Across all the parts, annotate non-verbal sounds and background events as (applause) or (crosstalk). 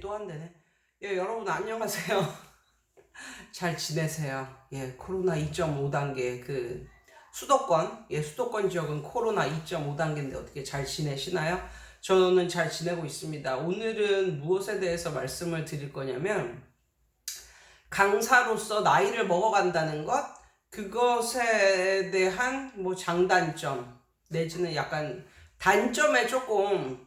또 안 되네. 예, 여러분 안녕하세요. (laughs) 잘 지내세요? 예, 코로나 2.5단계 그 수도권, 예, 수도권 지역은 코로나 2.5단계인데 어떻게 잘 지내시나요? 저는 잘 지내고 있습니다. 오늘은 무엇에 대해서 말씀을 드릴 거냐면 강사로서 나이를 먹어간다는 것, 그것에 대한 뭐 장단점 내지는 약간 단점에 조금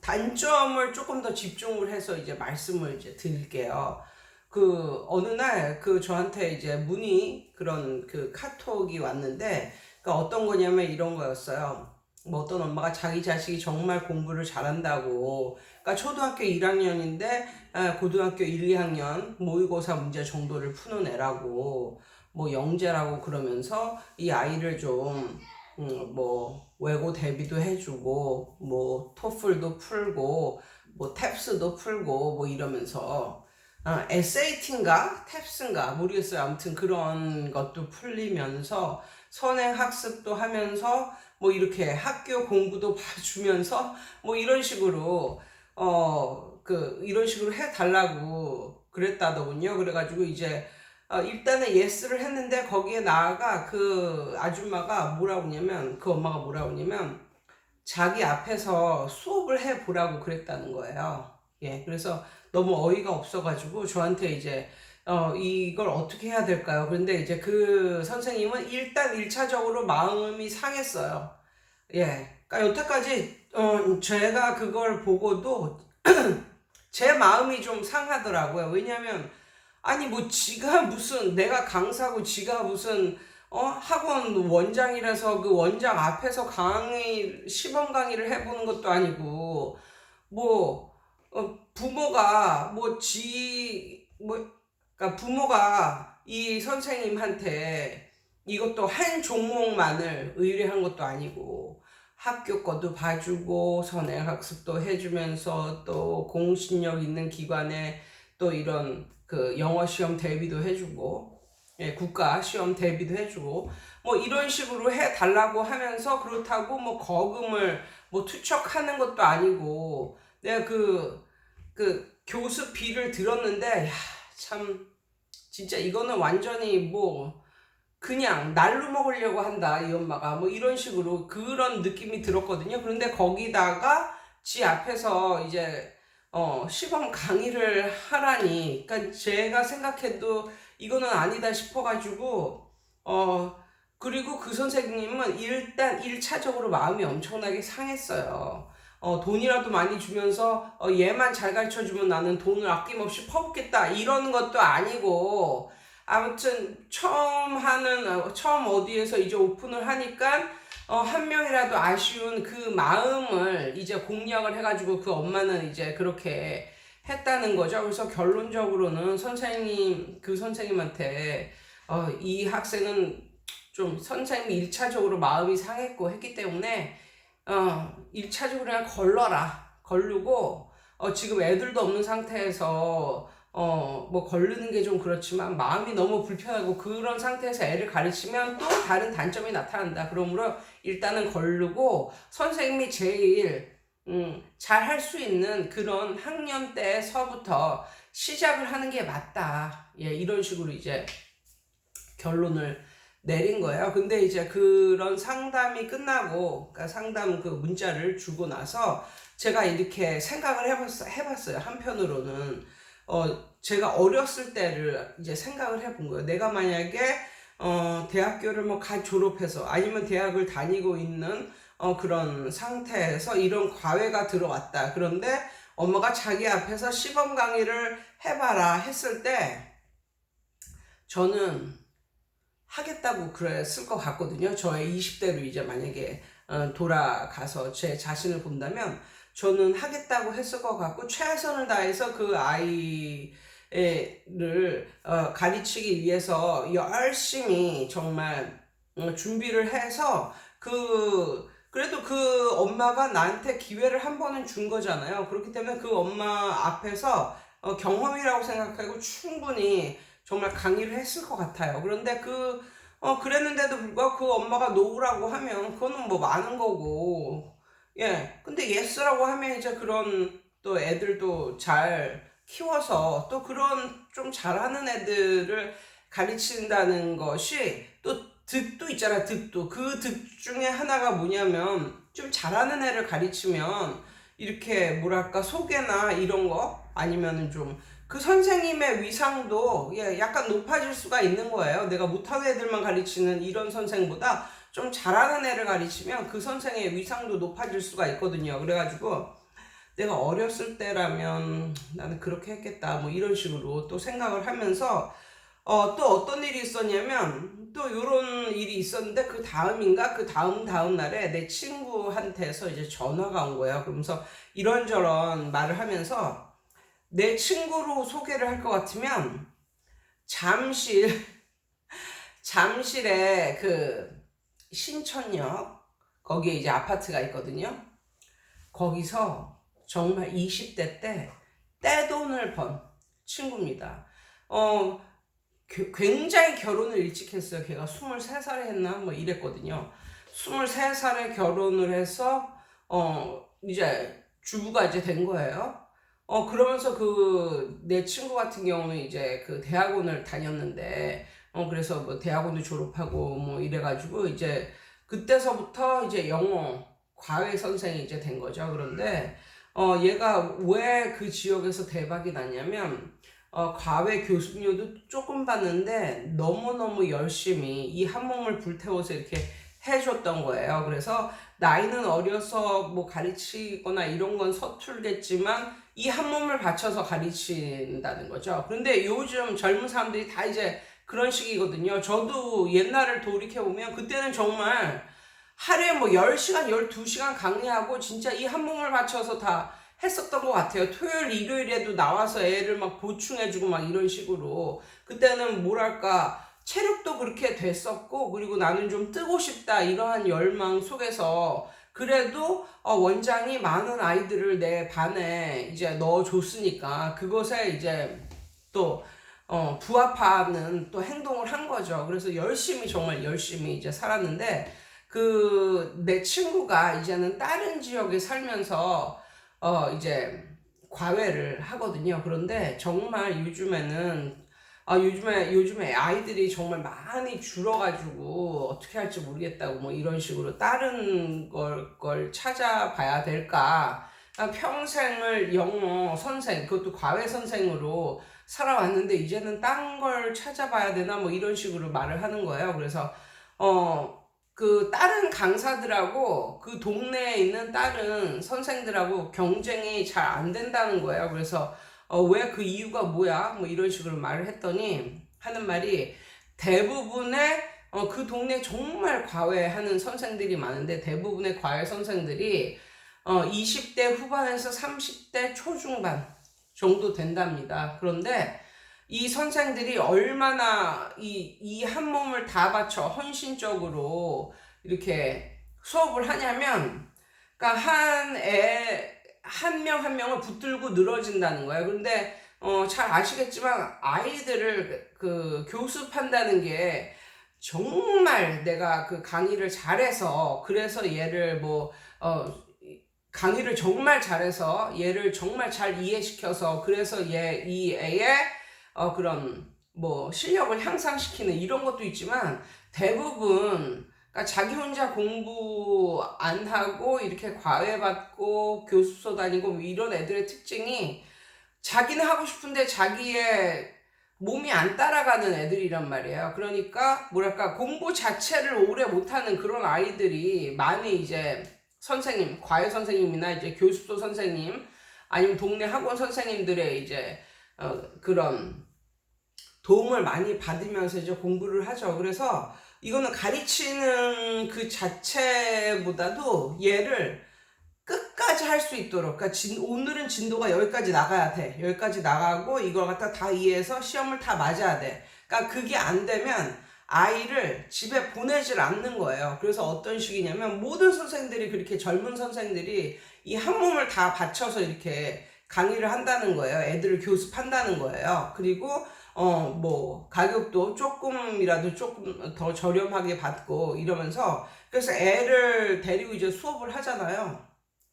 단점을 조금 더 집중을 해서 이제 말씀을 이제 드릴게요. 그 어느 날 그 저한테 이제 문의 그런 그 카톡이 왔는데 그 어떤 거냐면 이런 거였어요. 뭐 어떤 엄마가 자기 자식이 정말 공부를 잘한다고 그러니까 초등학교 1학년인데 아, 고등학교 1, 2학년 모의고사 문제 정도를 푸는 애라고 뭐 영재라고 그러면서 이 아이를 좀 음, 뭐 외고 대비도 해주고 뭐 토플도 풀고 뭐 탭스도 풀고 뭐 이러면서 아, SAT인가 탭스인가 모르겠어요. 아무튼 그런 것도 풀리면서 선행 학습도 하면서 뭐 이렇게 학교 공부도 (laughs) 봐주면서 뭐 이런 식으로 어 그 이런 식으로 해달라고 그랬다더군요. 그래가지고 이제 어, 일단은 예스를 했는데 거기에 나아가 그 아줌마가 뭐라고 하냐면 그 엄마가 뭐라고 하냐면 자기 앞에서 수업을 해 보라고 그랬다는 거예요. 예, 그래서 너무 어이가 없어가지고 저한테 이제 어, 이걸 어떻게 해야 될까요? 그런데 이제 그 선생님은 일단 일차적으로 마음이 상했어요. 예, 그러니까 여태까지 어, 제가 그걸 보고도 (clears throat) 제 마음이 좀 상하더라고요. 왜냐하면 아니 뭐 지가 무슨 내가 강사고 지가 무슨 어? 학원 원장이라서 그 원장 앞에서 강의 시범 강의를 해보는 것도 아니고 뭐 어, 부모가 뭐지뭐 그러니까 부모가 이 선생님한테 이것도 한 종목만을 의뢰한 것도 아니고 학교 것도 봐주고 선행학습도 해주면서 또 공신력 있는 기관에 또 이런 그 영어 시험 대비도 해주고 예, 국가 시험 대비도 해주고 뭐 이런 식으로 해달라고 하면서 그렇다고 뭐 거금을 뭐 투척하는 것도 아니고 내가 그, 그 교수비를 들었는데 야, 참 진짜 이거는 완전히 뭐 그냥 날로 먹으려고 한다 이 엄마가 뭐 이런 식으로 그런 느낌이 들었거든요. 그런데 거기다가 지 앞에서 이제 어 시범 강의를 하라니. 그러니까 제가 생각해도 이거는 아니다 싶어가지고 어 그리고 그 선생님은 일단 일차적으로 마음이 엄청나게 상했어요. 어, 돈이라도 많이 주면서 어, 얘만 잘 가르쳐 주면 나는 돈을 아낌없이 퍼붓겠다. 이러는 것도 아니고. 아무튼 처음 하는 어, 처음 어디에서 이제 오픈을 하니까 어, 한 명이라도 아쉬운 그 마음을 이제 공략을 해가지고 그 엄마는 이제 그렇게 했다는 거죠. 그래서 결론적으로는 선생님 그 선생님한테 어, 이 학생은 좀 선생님이 일차적으로 마음이 상했고 했기 때문에 어, 1차적으로 그냥 걸러라. 걸르고, 어, 지금 애들도 없는 상태에서, 어, 뭐, 걸르는 게 좀 그렇지만, 마음이 너무 불편하고, 그런 상태에서 애를 가르치면 또 다른 단점이 나타난다. 그러므로, 일단은 걸르고, 선생님이 제일, 음, 잘 할 수 있는 그런 학년 때서부터 시작을 하는 게 맞다. 예, 이런 식으로 이제 결론을 내린 거예요. 근데 이제 그런 상담이 끝나고, 그러니까 상담 그 문자를 주고 나서 제가 이렇게 생각을 해봤, 해봤어요. 한편으로는. 어, 제가 어렸을 때를 이제 생각을 해본 거예요. 내가 만약에, 어, 대학교를 뭐가 졸업해서 아니면 대학을 다니고 있는 어, 그런 상태에서 이런 과외가 들어왔다. 그런데 엄마가 자기 앞에서 시범 강의를 해봐라 했을 때 저는 하겠다고 그랬을 것 같거든요. 저의 20대로 이제 만약에 어, 돌아가서 제 자신을 본다면 저는 하겠다고 했을 것 같고 최선을 다해서 그 아이를 어, 가르치기 위해서 열심히 정말 어, 준비를 해서 그 그래도 그 엄마가 나한테 기회를 한 번은 준 거잖아요. 그렇기 때문에 그 엄마 앞에서 어, 경험이라고 생각하고 충분히 정말 강의를 했을 것 같아요. 그런데 그, 어, 그랬는데도 불구하고 그 엄마가 노라고 하면 그거는 뭐 많은 거고, 예. 근데 예스라고 하면 이제 그런, 또 애들도 잘 키워서 또 그런 좀 잘하는 애들을 가르친다는 것이 또 득도 있잖아 득도 그 득 중에 하나가 뭐냐면 좀 잘하는 애를 가르치면 이렇게 뭐랄까 소개나 이런 거 아니면은 좀 그 선생님의 위상도 예, 약간 높아질 수가 있는 거예요. 내가 못하는 애들만 가르치는 이런 선생보다 좀 잘하는 애를 가르치면 그 선생의 위상도 높아질 수가 있거든요. 그래가지고 내가 어렸을 때라면 나는 그렇게 했겠다 뭐 이런 식으로 또 생각을 하면서 어, 또 어떤 일이 있었냐면 또 요런 일이 있었는데 그 다음인가 그 다음 다음 날에 내 친구한테서 이제 전화가 온 거예요. 그러면서 이런저런 말을 하면서 내 친구로 소개를 할 것 같으면 잠실 (laughs) 잠실에 그 신천역 거기에 이제 아파트가 있거든요. 거기서 정말 20대 때 떼돈을 번 친구입니다. 어, 겨- 굉장히 결혼을 일찍 했어요. 걔가 23살에 했나? 뭐 이랬거든요. 23살에 결혼을 해서, 어, 이제 주부가 이제 된 거예요. 어, 그러면서 그, 내 친구 같은 경우는 이제 그 대학원을 다녔는데, 어, 그래서 뭐 대학원도 졸업하고 뭐 이래가지고 이제 그때서부터 이제 영어 과외 선생이 이제 된 거죠. 그런데, 어, 얘가 왜 그 지역에서 대박이 났냐면, 어, 과외 교습료도 조금 받는데 너무너무 열심히 이 한 몸을 불태워서 이렇게 해줬던 거예요. 그래서 나이는 어려서 뭐 가르치거나 이런 건 서툴겠지만 이 한 몸을 바쳐서 가르친다는 거죠. 그런데 요즘 젊은 사람들이 다 이제 그런 식이거든요. 저도 옛날을 돌이켜보면 그때는 정말 하루에 뭐 10시간, 12시간 강의하고 진짜 이 한 몸을 바쳐서 다 했었던 것 같아요. 토요일, 일요일에도 나와서 애를 막 보충해주고 막 이런 식으로. 그때는 뭐랄까, 체력도 그렇게 됐었고, 그리고 나는 좀 뜨고 싶다, 이러한 열망 속에서 그래도 어, 원장이 많은 아이들을 내 반에 이제 넣어줬으니까 그것에 이제 또 어, 부합하는 또 행동을 한 거죠. 그래서 열심히 정말 열심히 이제 살았는데 그 내 친구가 이제는 다른 지역에 살면서 어 이제 과외를 하거든요. 그런데 정말 요즘에는 아 요즘에 요즘에 아이들이 정말 많이 줄어가지고 어떻게 할지 모르겠다고 뭐 이런 식으로 다른 걸, 걸 찾아봐야 될까? 아, 평생을 영어 선생 그것도 과외 선생으로 살아왔는데 이제는 딴 걸 찾아봐야 되나 뭐 이런 식으로 말을 하는 거예요. 그래서 어 그 다른 강사들하고 그 동네에 있는 다른 선생들하고 경쟁이 잘 안 된다는 거예요. 그래서 어, 왜 그 이유가 뭐야? 뭐 이런 식으로 말을 했더니 하는 말이 대부분의 어, 그 동네 정말 과외하는 선생들이 많은데 대부분의 과외 선생들이 어, 20대 후반에서 30대 초중반 정도 된답니다. 그런데 이 선생들이 얼마나 이, 이 한 몸을 다 바쳐 헌신적으로 이렇게 수업을 하냐면, 그러니까 한 애, 한 명 한 명을 붙들고 늘어진다는 거예요. 근데, 어, 잘 아시겠지만, 아이들을 그 교습한다는 게 정말 내가 그 강의를 잘해서, 그래서 얘를 뭐, 어, 강의를 정말 잘해서 얘를 정말 잘 이해시켜서 그래서 얘 이 애의 어 그런 뭐 실력을 향상시키는 이런 것도 있지만 대부분 그러니까 자기 혼자 공부 안 하고 이렇게 과외받고 교습소 다니고 뭐 이런 애들의 특징이 자기는 하고 싶은데 자기의 몸이 안 따라가는 애들이란 말이에요. 그러니까 뭐랄까 공부 자체를 오래 못하는 그런 아이들이 많이 이제 선생님, 과외 선생님이나 이제 교습소 선생님, 아니면 동네 학원 선생님들의 이제 어, 그런 도움을 많이 받으면서 이제 공부를 하죠. 그래서 이거는 가르치는 그 자체보다도 얘를 끝까지 할 수 있도록, 그러니까 진, 오늘은 진도가 여기까지 나가야 돼. 여기까지 나가고 이걸 갖다 다 이해해서 시험을 다 맞아야 돼. 그러니까 그게 안 되면 아이를 집에 보내질 않는 거예요. 그래서 어떤 식이냐면 모든 선생들이 그렇게 젊은 선생들이 이 한 몸을 다 바쳐서 이렇게 강의를 한다는 거예요. 애들을 교습한다는 거예요. 그리고 어 뭐 가격도 조금이라도 조금 더 저렴하게 받고 이러면서 그래서 애를 데리고 이제 수업을 하잖아요.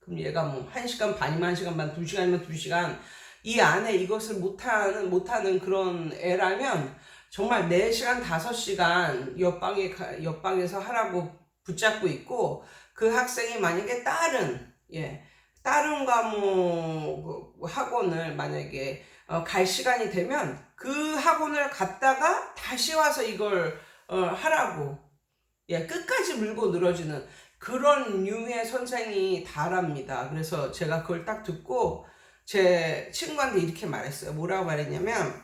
그럼 얘가 뭐 1시간 반이면 1시간 반, 2시간이면 2시간 이 안에 이것을 못하는 못하는 그런 애라면 정말 4시간, 5시간 옆방에 가- 옆방에서 하라고 붙잡고 있고 그 학생이 만약에 다른 예 다른 과목 그 학원을 만약에 어, 갈 시간이 되면 그 학원을 갔다가 다시 와서 이걸 어, 하라고 예 끝까지 물고 늘어지는 그런 류의 선생이 다랍니다. 그래서 제가 그걸 딱 듣고 제 친구한테 이렇게 말했어요. 뭐라고 말했냐면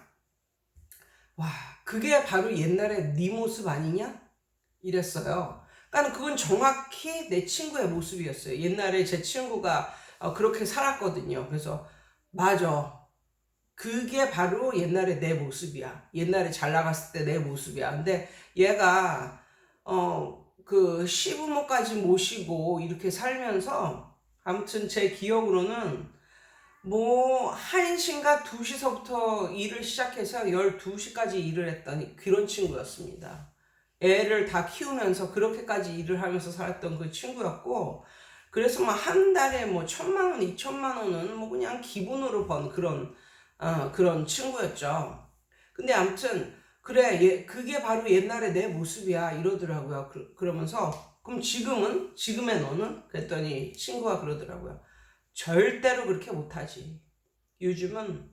와 그게 바로 옛날에 네 모습 아니냐 이랬어요. 그러니까 그건 정확히 내 친구의 모습이었어요. 옛날에 제 친구가 어, 그렇게 살았거든요. 그래서 맞아. 그게 바로 옛날에 내 모습이야. 옛날에 잘 나갔을 때 내 모습이야. 근데 얘가 어 그 시부모까지 모시고 이렇게 살면서 아무튼 제 기억으로는 뭐 1시인가 2시서부터 일을 시작해서 12시까지 일을 했던 그런 친구였습니다. 애를 다 키우면서 그렇게까지 일을 하면서 살았던 그 친구였고 그래서 뭐 한 달에 뭐 천만 원, 이천만 원은 뭐 그냥 기본으로 번 그런 어, 그런 친구였죠. 근데 아무튼 그래 얘, 그게 바로 옛날에 내 모습이야 이러더라고요. 그, 그러면서 그럼 지금은 지금의 너는 그랬더니 친구가 그러더라고요. 절대로 그렇게 못하지. 요즘은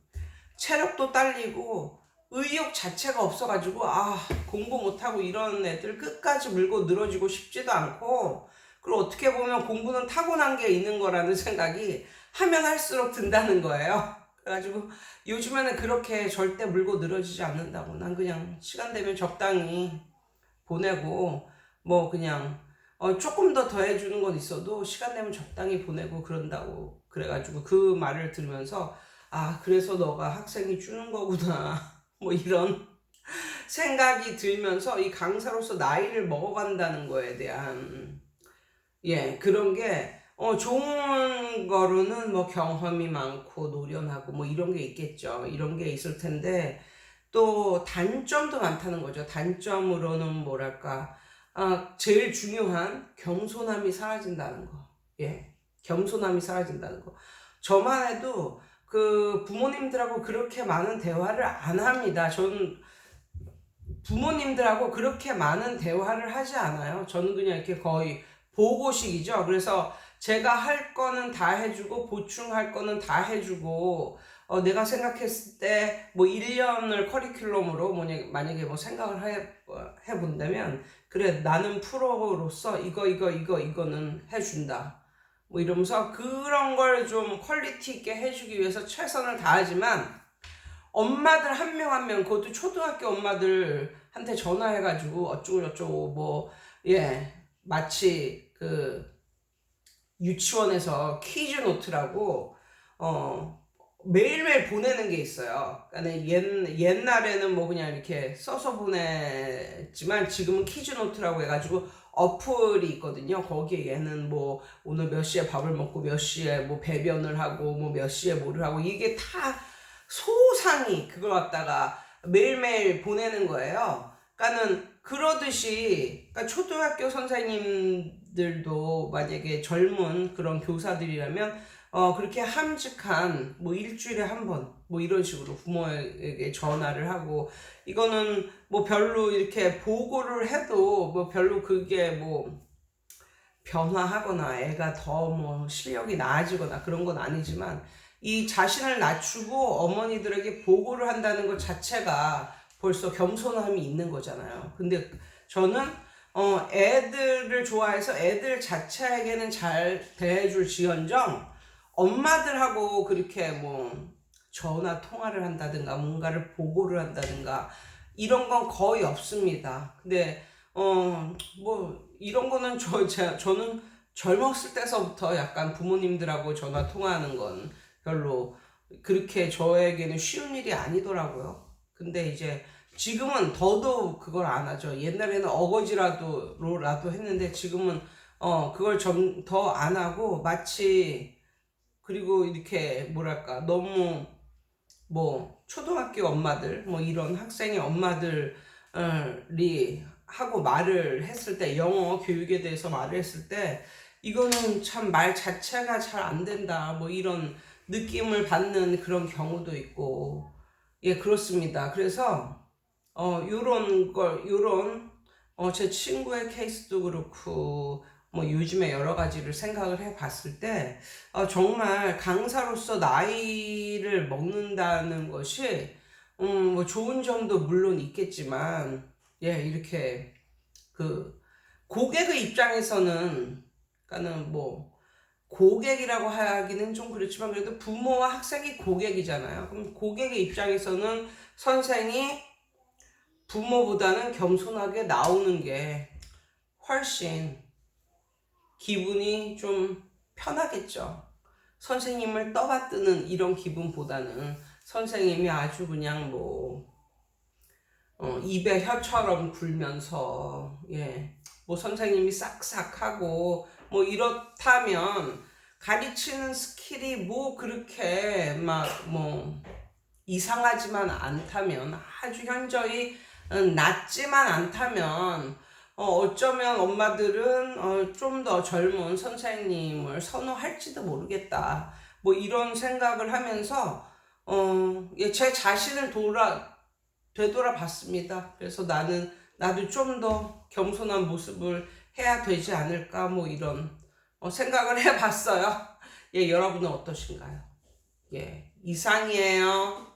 체력도 딸리고 의욕 자체가 없어가지고 아 공부 못하고 이런 애들 끝까지 물고 늘어지고 싶지도 않고 그리고 어떻게 보면 공부는 타고난 게 있는 거라는 생각이 하면 할수록 든다는 거예요. 그래가지고 요즘에는 그렇게 절대 물고 늘어지지 않는다고 난 그냥 시간 되면 적당히 보내고 뭐 그냥 어 조금 더 더해주는 건 있어도 시간 되면 적당히 보내고 그런다고 그래가지고 그 말을 들으면서 아 그래서 너가 학생이 주는 거구나 (laughs) 뭐 이런 생각이 들면서 이 강사로서 나이를 먹어간다는 거에 대한 예 그런 게 어, 좋은 거로는 뭐 경험이 많고 노련하고 뭐 이런 게 있겠죠. 이런 게 있을 텐데 또 단점도 많다는 거죠. 단점으로는 뭐랄까 아, 제일 중요한 겸손함이 사라진다는 거. 예. 겸손함이 사라진다는 거. 저만 해도 그 부모님들하고 그렇게 많은 대화를 안 합니다. 저는 부모님들하고 그렇게 많은 대화를 하지 않아요. 저는 그냥 이렇게 거의 보고식이죠. 그래서 제가 할 거는 다 해주고 보충할 거는 다 해주고 어, 내가 생각했을 때 뭐 1년을 커리큘럼으로 뭐냐, 만약에 뭐 생각을 해, 어, 해본다면 그래 나는 프로로서 이거 이거 이거 이거는 해준다. 뭐 이러면서 그런 걸 좀 퀄리티 있게 해주기 위해서 최선을 다하지만 엄마들 한 명 한 명 그것도 초등학교 엄마들한테 전화해가지고 어쩌고 저쩌고 뭐 예 마치 그 유치원에서 퀴즈 노트라고 어 매일매일 보내는 게 있어요. 그러니까 옛, 옛날에는 뭐 그냥 이렇게 써서 보냈지만 지금은 퀴즈 노트라고 해가지고 어플이 있거든요. 거기에 얘는 뭐 오늘 몇 시에 밥을 먹고 몇 시에 뭐 배변을 하고 뭐 몇 시에 뭐를 하고 이게 다 소상히 그걸 갖다가 매일매일 보내는 거예요. 그러니까는 그러듯이 그러니까 초등학교 선생님들도 만약에 젊은 그런 교사들이라면 어 그렇게 함직한 뭐 일주일에 한 번 뭐 이런 식으로 부모에게 전화를 하고 이거는 뭐 별로 이렇게 보고를 해도 뭐 별로 그게 뭐 변화하거나 애가 더 뭐 실력이 나아지거나 그런 건 아니지만 이 자신을 낮추고 어머니들에게 보고를 한다는 것 자체가 벌써 겸손함이 있는 거잖아요. 근데 저는 어 애들을 좋아해서 애들 자체에게는 잘 대해줄 지언정 엄마들하고 그렇게 뭐 전화 통화를 한다든가 뭔가를 보고를 한다든가 이런 건 거의 없습니다. 근데 어 뭐 이런 거는 저 제, 저는 젊었을 때서부터 약간 부모님들하고 전화 통화하는 건 별로 그렇게 저에게는 쉬운 일이 아니더라고요. 근데 이제 지금은 더더욱 그걸 안 하죠. 옛날에는 어거지라도 로라도 했는데 지금은 어 그걸 좀 더 안 하고 마치 그리고 이렇게 뭐랄까 너무 뭐 초등학교 엄마들 뭐 이런 학생의 엄마들이 하고 말을 했을 때 영어 교육에 대해서 말을 했을 때 이거는 참 말 자체가 잘 안 된다. 뭐 이런 느낌을 받는 그런 경우도 있고. 예, 그렇습니다. 그래서, 어, 요런 걸, 요런, 어, 제 친구의 케이스도 그렇고, 뭐 요즘에 여러 가지를 생각을 해 봤을 때, 어, 정말 강사로서 나이를 먹는다는 것이, 음, 뭐 좋은 점도 물론 있겠지만, 예, 이렇게, 그, 고객의 입장에서는, 그니까는 뭐, 고객이라고 하기는 좀 그렇지만 그래도 부모와 학생이 고객이잖아요. 그럼 고객의 입장에서는 선생이 부모보다는 겸손하게 나오는 게 훨씬 기분이 좀 편하겠죠. 선생님을 떠받드는 이런 기분보다는 선생님이 아주 그냥 뭐, 어, 입에 혀처럼 굴면서, 예, 뭐 선생님이 싹싹하고, 뭐 이렇다면 가르치는 스킬이 뭐 그렇게 막 뭐 이상하지만 않다면 아주 현저히 음, 낮지만 않다면 어, 어쩌면 엄마들은 어, 좀 더 젊은 선생님을 선호할지도 모르겠다. 뭐 이런 생각을 하면서 어, 예, 제 자신을 돌아 되돌아 봤습니다. 그래서 나는 나도 좀 더 겸손한 모습을 해야 되지 않을까 뭐 이런 어, 생각을 (laughs) 해봤어요. 예, 여러분은 어떠신가요? 예, 이상이에요.